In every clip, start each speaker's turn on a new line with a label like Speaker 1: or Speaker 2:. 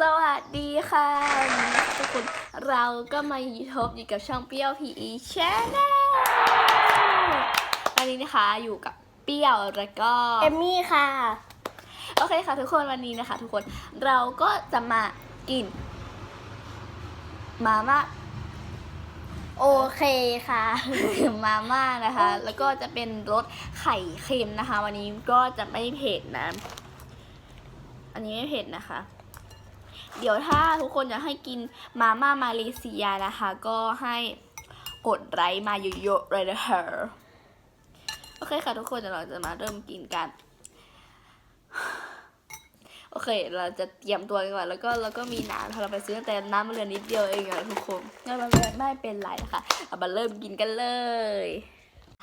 Speaker 1: สวัสดีค่ะวันนี้นะคะทุกคนเราก็มาอยู่ทบอยู่กับช่องเปรี้ยว PE Channel วันนี้นะคะอยู่กับเปรี้ยวแล้วก็
Speaker 2: เอมมี่ค่ะ
Speaker 1: โอเคค่ะทุกคนวันนี้นะคะ ทุกคนเราก็จะมากินมาม่า
Speaker 2: โอเคค่ะ
Speaker 1: มาม่านะคะ แล้วก็จะเป็นรสไข่เค็มนะคะ วันนี้ก็จะไม่เผ็ดนะ อันนี้ไม่เผ็ดนะคะ เดี๋ยวถ้าทุกคนอยากให้กินมาม่ามาเลเซียนะคะ ก็ให้กดไลค์มาเยอะๆเลยนะคะโอเคค่ะทุกคนเดี๋ยวเราจะมาเริ่มกินกัน โอเค เราจะเตรียมตัวกันก่อนแล้วก็แล้วก็มีน้ำค่ะเราไปซื้อแต่น้ำมันเหลือนิดเดียวเองอะทุกคนงั้นมันไม่เป็นไรนะคะเอามาเริ่มกินกันเลย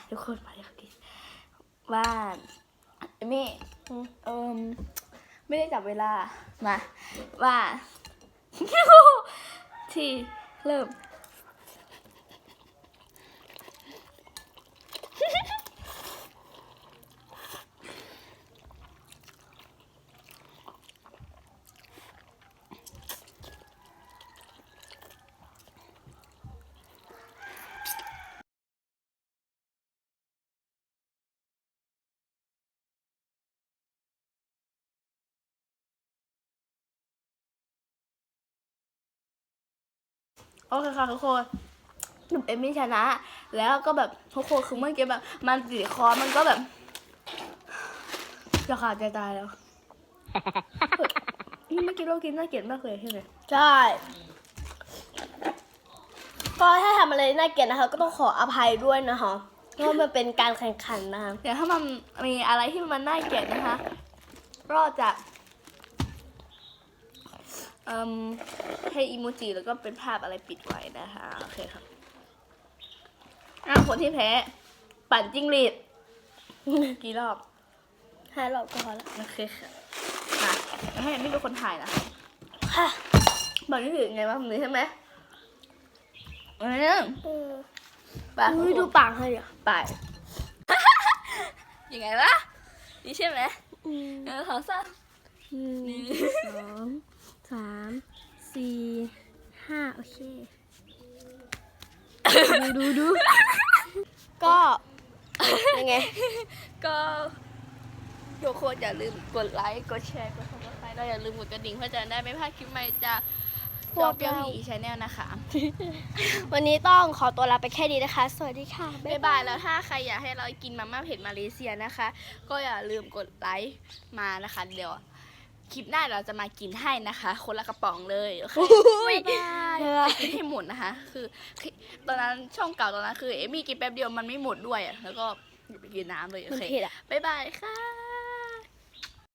Speaker 1: ทุกคนมาเดี๋ยวกินว่าเอ
Speaker 2: มี่
Speaker 1: เอิมไม่ได้จับเวลามาว่าที่เริ่ม โอเคค่ะทุกคนหนุ่มเอมมี่ชนะ แล้วก็แบบทุกคนคือเมื่อกี้แบบ มันติดคอมันก็แบบจะขาดใจตายแล้วเฮ้ยนี่เมื่อกี้เรากินน่าเกลียดมากเลยใช่ไหม
Speaker 2: ใช่ก็ถ้าทำอะไรน่าเกลียดนะคะ ก็ต้องขออภัยด้วยนะคะเพราะมันเป็นการแข่งขันนะคะ
Speaker 1: เดี๋ยวถ้ามันมีอะไรที่มันน่าเกลียดนะคะ ก็จะเอ่ม ให้อีโมจิแล้วก็เป็นภาพอะไรปิดไว้นะคะโอเคครับอะคนที่แพ้ ปั่นจิ้งหรีดกี่รอบ
Speaker 2: ห้ารอบก็พอละ
Speaker 1: โอเคค่ะมาแล้วให้ไม่เป็นคนถ่ายนะ
Speaker 2: ค่ะ
Speaker 1: บอกนี่ถือไงวะมือใช่ไหมเออ
Speaker 2: เออ
Speaker 1: ปาก
Speaker 2: อุ้ยดูปากให้อะ
Speaker 1: ปากยังไงวะนี่ใช่ไหม
Speaker 2: อืม
Speaker 1: เออขอสั้น
Speaker 2: หนึ่งสองสามสี่ห้าโอเค ดูดูดูก็ยังไง
Speaker 1: ก็ทุกคนอย่าลืมกดไลค์ กดแชร์ กดซับสไครต์แล้วอย่าลืมกดกระดิ่งเพื่อจะได้ไม่พลาดคลิปใหม่จากจอเปียวผีชาแนลนะคะ
Speaker 2: วันนี้ต้องขอตัวลาไปแค่นี้นะคะ สวัสดีค่ะ
Speaker 1: บ๊ายบายแล้วถ้าใครอยากให้เรากินมาม่าเผ็ดมาเลเซียนะคะ ก็อย่าลืมกดไลค์มานะคะ เดี๋ยว คลิปหน้าเราจะมากินให้นะคะ คนละกระป๋องเลยโอเค
Speaker 2: บ๊ายบาย
Speaker 1: กินให้หมดนะคะคือคือ ตอนนั้นช่องเก่าตอนนั้นคือเอมี่กินแป๊บเดียวมันไม่หมดด้วยอะแล้วก็อย่าไปกินน้ำเลยโอ
Speaker 2: มัน
Speaker 1: เค
Speaker 2: เผ็ดอะ
Speaker 1: บ๊ายบายค่ะ